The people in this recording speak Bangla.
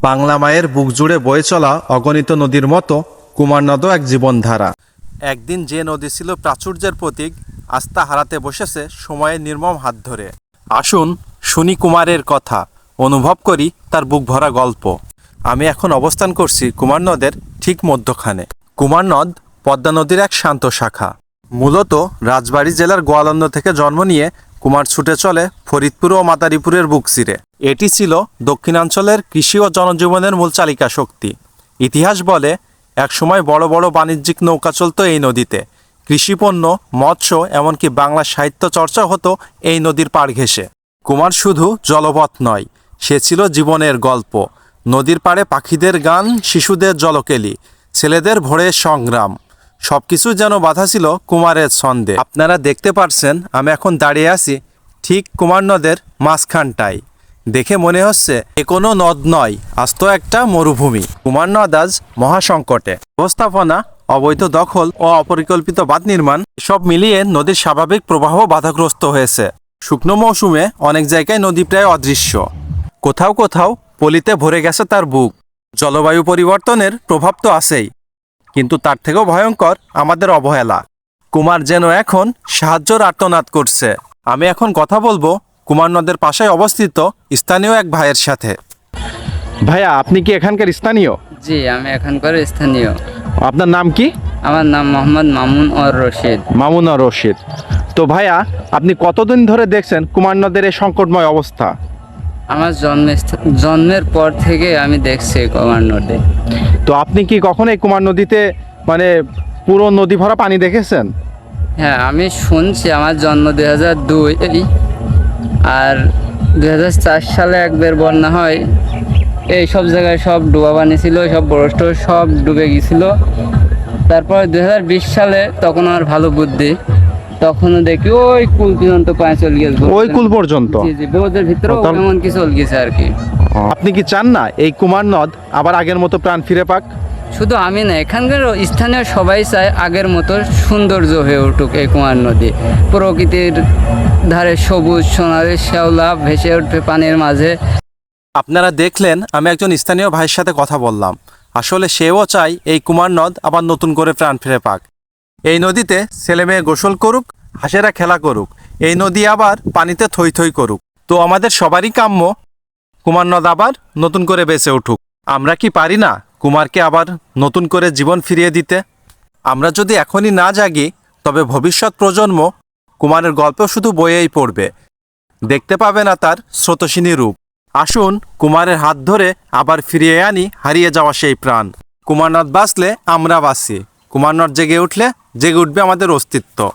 বাংলা মায়ের বুক জুড়ে বয়ে চলা অগণিত নদীর মতো কুমার নদও এক জীবনধারা। একদিন যে নদী ছিল প্রাচুর্যের প্রতীক আস্থা হারাতে বসেছে সময়ের নির্মম হাত ধরে। আসুন শুনি কুমারের কথা, অনুভব করি তার বুক ভরা গল্প। আমি এখন অবস্থান করছি কুমার নদের ঠিক মধ্যখানে। কুমার নদ পদ্মা নদীর এক শান্ত শাখা। মূলত রাজবাড়ী জেলার গোয়ালন্দ থেকে জন্ম নিয়ে কুমার ছুটে চলে ফরিদপুর ও মাদারীপুরের বুক চিরে এটি ছিল দক্ষিণাঞ্চলের কৃষি ও জনজীবনের মূল চালিকা শক্তি। ইতিহাস বলে, একসময় বড় বড় বাণিজ্যিক নৌকা চলত এই নদীতে। কৃষিপণ্য মৎস্য, এমনকি বাংলা সাহিত্য চর্চা হতো এই নদীর পাড় ঘেঁষে। কুমার শুধু জলপথ নয়, সে ছিল জীবনের গল্প। নদীর পাড়ে পাখিদের গান, শিশুদের জলকেলি, ছেলেদের ভোরের সংগ্রাম। সবকিছু যেন বাধা ছিল কুমারের ছন্দে। আপনারা দেখতে পারছেন, আমি এখন দাঁড়িয়ে আছি ঠিক কুমার নদের মাঝখানটায়। দেখে মনে হচ্ছে এ কোনো নদ নয়, আস্ত একটা মরুভূমি। কুমার নদ আজ মহাসংকটে। ব্যবস্থাপনা, অবৈধ দখল ও অপরিকল্পিত বাঁধ নির্মাণ সব মিলিয়ে নদীর স্বাভাবিক প্রবাহ বাধাগ্রস্ত হয়েছে। শুকনো মৌসুমে অনেক জায়গায় নদী প্রায় অদৃশ্য। কোথাও কোথাও পলিতে ভরে গেছে তার বুক। জলবায়ু পরিবর্তনের প্রভাব তো আছেই, কিন্তু তার থেকেও ভয়ঙ্কর আমাদের অবহেলা। কুমার যেন এখন সাহায্যর আর্তনাদ করছে। আমি এখন কথা বলব কুমার নদের পাশে অবস্থিত স্থানীয় এক ভাইয়ের সাথে। ভাইয়া আপনি কি এখানকার স্থানীয়? জি আমি এখানকার স্থানীয়। আপনার নাম কি? আমার নাম মোহাম্মদ মামুন অর রশিদ। মামুনা রশিদ। তো ভাইয়া আপনি কতদিন ধরে দেখছেন কুমার নদের এই সংকটময় অবস্থা? আমার জন্ম জন্মের পর থেকে আমি দেখছি কুমার নদী। তো আপনি কি কখনো এই কুমার নদীতে মানে পুরো নদী ভরা পানি দেখেছেন? হ্যাঁ আমি শুনছি আমার জন্ম দুই হাজার দুই আর দুই হাজার চার সালে একবার বন্যা হয় এই সব জায়গায় সব ডুবা পানি ছিল সব বরষ্ট সব ডুবে গেছিল তারপর দু হাজার বিশ সালে তখন আমার ভালো বুদ্ধি তখনও দেখি ওই কুল পর্যন্ত পায়ে চলে গেছে ওই কুল পর্যন্ত? জি ও, তাহলে- এমন কিছু চলে গেছে আর কি। আপনি কি চান না এই কুমার নদ আবার আগের মতো প্রাণ ফিরে পাক? শুধু আমি না, এখানকার স্থানীয় সবাই চায় আগের মতো সৌন্দর্য হয়ে উঠুক এই কুমার নদী। প্রকৃতির ধারে সবুজ, সোনালি শ্যাওলা ভেসে উঠবে পানির মাঝে। আপনারা দেখলেন, আমি একজন স্থানীয় ভাইয়ের সাথে কথা বললাম। আসলে সেও চায় এই কুমার নদ আবার নতুন করে প্রাণ ফিরে পাক। এই নদীতে ছেলে মেয়ে গোসল করুক, হাঁসেরা খেলা করুক, এই নদী আবার পানিতে থই থই করুক। তো আমাদের সবারই কাম্য, কুমার নদ আবার নতুন করে বেঁচে উঠুক। আমরা কি পারি না? কুমারকে আবার নতুন করে জীবন ফিরিয়ে দিতে? আমরা যদি এখনই না জাগি, তবে ভবিষ্যৎ প্রজন্ম কুমারের গল্প শুধু বইয়েই পড়বে। দেখতে পাবে না তার স্রোতসিনী রূপ। আসুন কুমারের হাত ধরে আবার ফিরিয়ে আনি হারিয়ে যাওয়া সেই প্রাণ। কুমারনাথ বাঁচলে আমরা বাঁচি। কুমারনাথ জেগে উঠলে জেগে উঠবে আমাদের অস্তিত্ব।